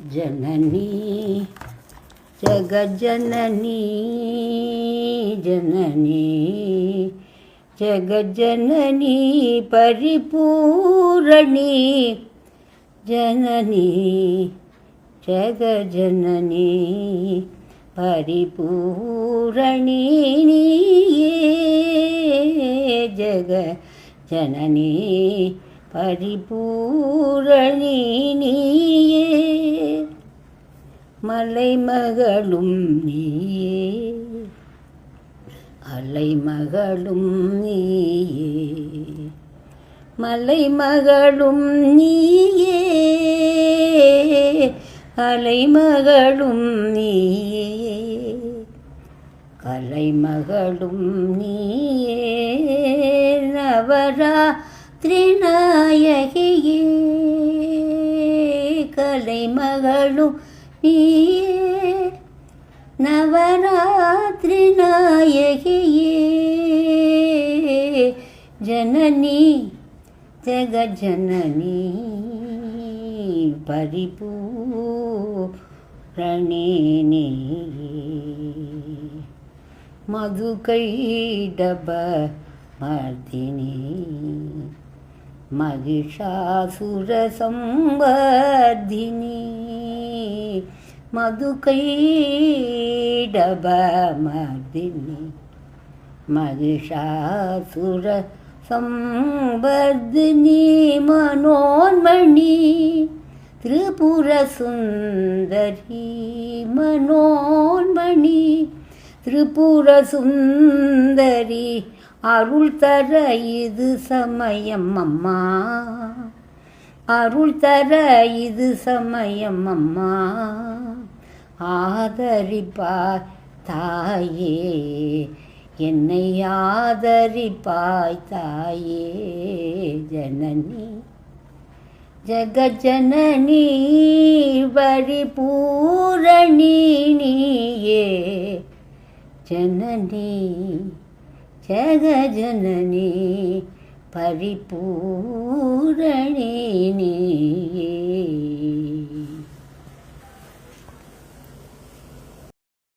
ജനനീ ജഗജനനീ ജനനീ ജഗജനനീ പരിപൂരണീ ജനനീ ജഗജനനീ പരിപൂരണീ ജഗ ജനനീ പരിപൂരണീ மலைமகளும் நீயே. அலைமகளும் நீயே. மலைமகளும் நீயே. அலைமகளும் நீயே. கலைமகளும் நீயே. நவரா திரிநாயகியே கலைமகளும் நீயே நவராத்திரி நாயகியே. ஜனனி ஜெகஜனனி பரிபூரணி மதுகைடப மர்தினி महिषासुरसंवर्धिनी मधुकैडबमर्दिनी महिषासुरसंवर्धिनी मनोन्मणि त्रिपुरसुन्दरी मनोन्मणि त्रिपुरसुन्दरी அருள் தர இது சமயம் அம்மா. அருள் தர இது சமயம் அம்மா. ஆதரிப்பாய் தாயே என்னை ஆதரிப்பாய் தாயே ஜனனி. ஜகஜனனி பரிபூரணி நீயே ஜனனி. జగజనని పరిపూరణే